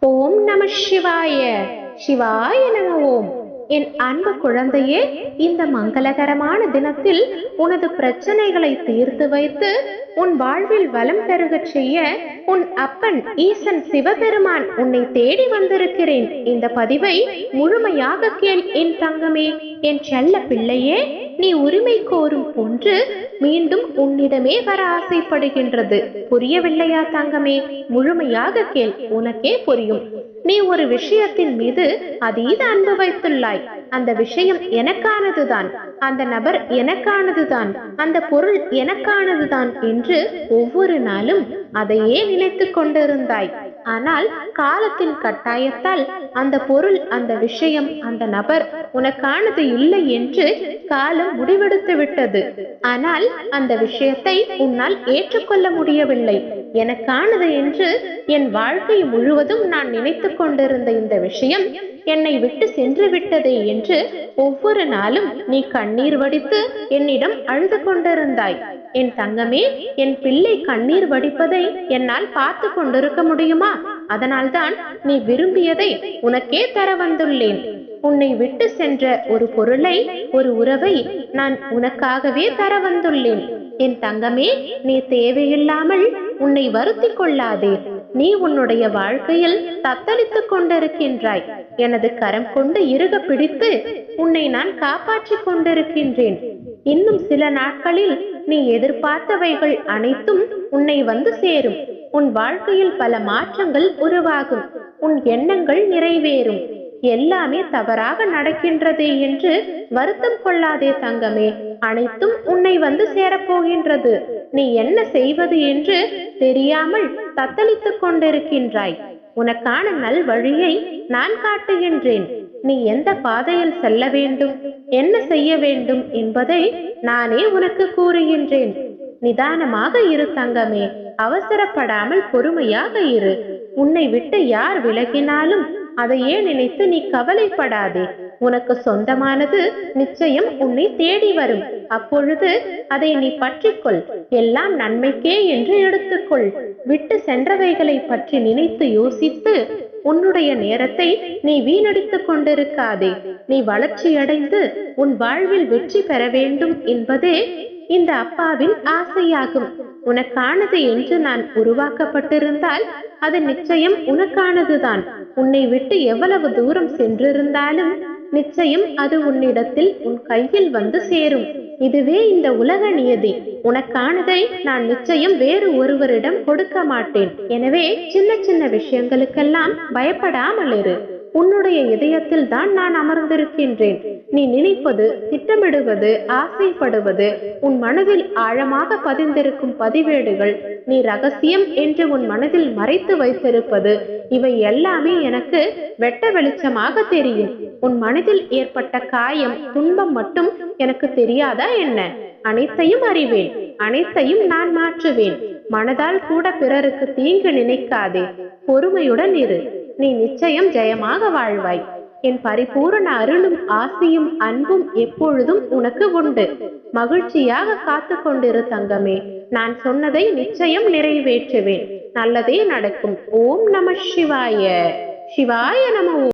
ஓம் நம சிவாய. சிவாய நம ஓம். என் அன்பு குழந்தையே இந்த மங்களகரமான தினத்தில் உனது பிரச்சனைகளை தீர்த்து வைத்து உன் வாழ்வில் வளம் பெருகச் செய்ய உன் அப்பன் ஈசன் சிவபெருமான் உன்னை தேடி வந்திருக்கிறேன். இந்த பதிவை முழுமையாக கேள் என் தங்கமே. என் செல்ல பிள்ளையே நீ உரிமை கோரும் ஒன்று மீண்டும் உன்னிடமே வர ஆசைப்படுகின்றது. புரியவில்லையா தங்கமே? முழுமையாக கேள் உனக்கே புரியும். நீ ஒரு விஷயத்தின் மீது அதீத அன்பு வைத்துள்ளாய். அந்த விஷயம் எனக்கானதுதான் அந்த நபர் எனக்கானதுதான் அந்த பொருள் எனக்கானதுதான் என்று ஒவ்வொரு நாளும் அதையே நினைத்துக் கொண்டிருந்தாய். ஆனால் காலத்தின் கட்டாயத்தால் அந்த பொருள் அந்த விஷயம் அந்த நபர் உனக்கானது இல்லை என்று காலம் முடிவெடுத்து விட்டது. ஆனால் அந்த விஷயத்தை உன்னால் ஏற்றுக்கொள்ள முடியவில்லை. எனக்கானது என்று என் வாழ்க்கை முழுவதும் நான் நினைத்துக் கொண்டிருந்த இந்த விஷயம் என்னை விட்டு சென்று விட்டதே என்று ஒவ்வொரு நாளும் நீ கண்ணீர் வடித்து என்னிடம் அழுது கொண்டிருந்தாய். என் தங்கமே என் பிள்ளை கண்ணீர் வடிப்பதை என்னால் பார்த்து கொண்டிருக்க முடியுமா? அதனால்தான் நீ விரும்பியதை உனக்கே தர வந்துள்ளேன். உன்னை விட்டு சென்ற ஒரு பொருளை ஒரு உறவை நான் உனக்காகவே தர வந்துள்ளேன். என் தங்கமே நீ தேவையில்லாமல் உன்னை வருத்திக் கொள்ளாதே. நீ உன்னுடைய வாழ்க்கையில் தத்தளித்துக் கொண்டிருக்கின்றாய். எனது கரம் கொண்டு இறுக பிடித்து உன்னை நான் காப்பாற்றிக் கொண்டிருக்கின்றேன். இன்னும் சில நாட்களில் நீ எதிர்பார்த்தவைகள் அனைத்தும் உன்னை வந்து சேரும். உன் வாழ்க்கையில் பல மாற்றங்கள் உருவாகும். உன் எண்ணங்கள் நிறைவேறும். எல்லாமே தவறாக நடக்கின்றதே என்று வருத்தம் கொள்ளாதே தங்கமே. அனைத்தும் உன்னை வந்து சேரப்போகின்றது நீ என்ன செய்வது என்று தெரியாமல் தத்தளித்துக் கொண்டிருக்கின்றாய். உனக்கான நல் வழியை நான் காட்டுகின்றேன். நீ எந்த பாதையில் செல்ல வேண்டும்? என்ன செய்ய வேண்டும் என்பதை நானே உனக்கு கூறுகின்றேன். நிதானமாக இரு தங்கமே. அவசரப்படாமல் பொறுமையாக இரு. உன்னை விட்டு யார் விலகினாலும் அதையே நினைத்து நீ கவலைப்படாதே? உனக்கு சொந்தமானது நிச்சயம் உன்னை தேடி வரும். அப்பொழுது அதை நீ பற்றிக்கொள். எல்லாம் நன்மைக்கே என்று எடுத்துக்கொள். விட்டு சென்றவைகளை பற்றி நினைத்து யோசித்து உன்னுடைய நேரத்தை நீ வீணடித்துக் கொண்டிருக்காதே. நீ வளர்ச்சியடைந்து உன் வாழ்வில் வெற்றி பெற வேண்டும் என்பதே இந்த அப்பாவின் ஆசையாகும். உனக்கானது என்று நான் உருவாக்கப்பட்டிருந்தால் அது நிச்சயம் உனக்கானதுதான். உன்னை விட்டு எவ்வளவு தூரம் சென்றிருந்தாலும் நிச்சயம் அது உன்னிடத்தில் உன் கையில் வந்து சேரும். இதுவே இந்த உலக நியதி. உனக்கானதை நான் நிச்சயம் வேறு ஒருவரிடம் கொடுக்க மாட்டேன். எனவே சின்ன சின்ன விஷயங்களுக்கெல்லாம் பயப்படாமல் இரு. உன்னுடைய இதயத்தில் தான் நான் அமர்ந்திருக்கின்றேன். நீ நினைப்பது திட்டமிடுவது ஆசைப்படுவது உன் மனதில் ஆழமாக பதிந்திருக்கும் பதிவேடுகள் நீ ரகசியம் என்று உன் மனதில் மறைத்து வைத்திருப்பது இவை எல்லாமே எனக்கு வெட்ட வெளிச்சமாக தெரியும். உன் மனதில் ஏற்பட்ட காயம் துன்பம் மட்டும் எனக்கு தெரியாதா என்ன? அனைத்தையும் அறிவேன் அனைத்தையும் நான் மாற்றுவேன். மனதால் கூட பிறருக்கு தீங்கு நினைக்காதே. பொறுமையுடன் இரு. நீ நிச்சயம் ஜெயமாக வாழ்வாய். என் பரிபூரண அருளும் ஆசியும் அன்பும் எப்பொழுதும் உனக்கு உண்டு. மகிழ்ச்சியாக காத்து கொண்டிரு தங்கமே. நான் சொன்னதை நிச்சயம் நிறைவேற்றுவேன். நல்லதே நடக்கும். ஓம் நம சிவாய. சிவாய நம ஓம்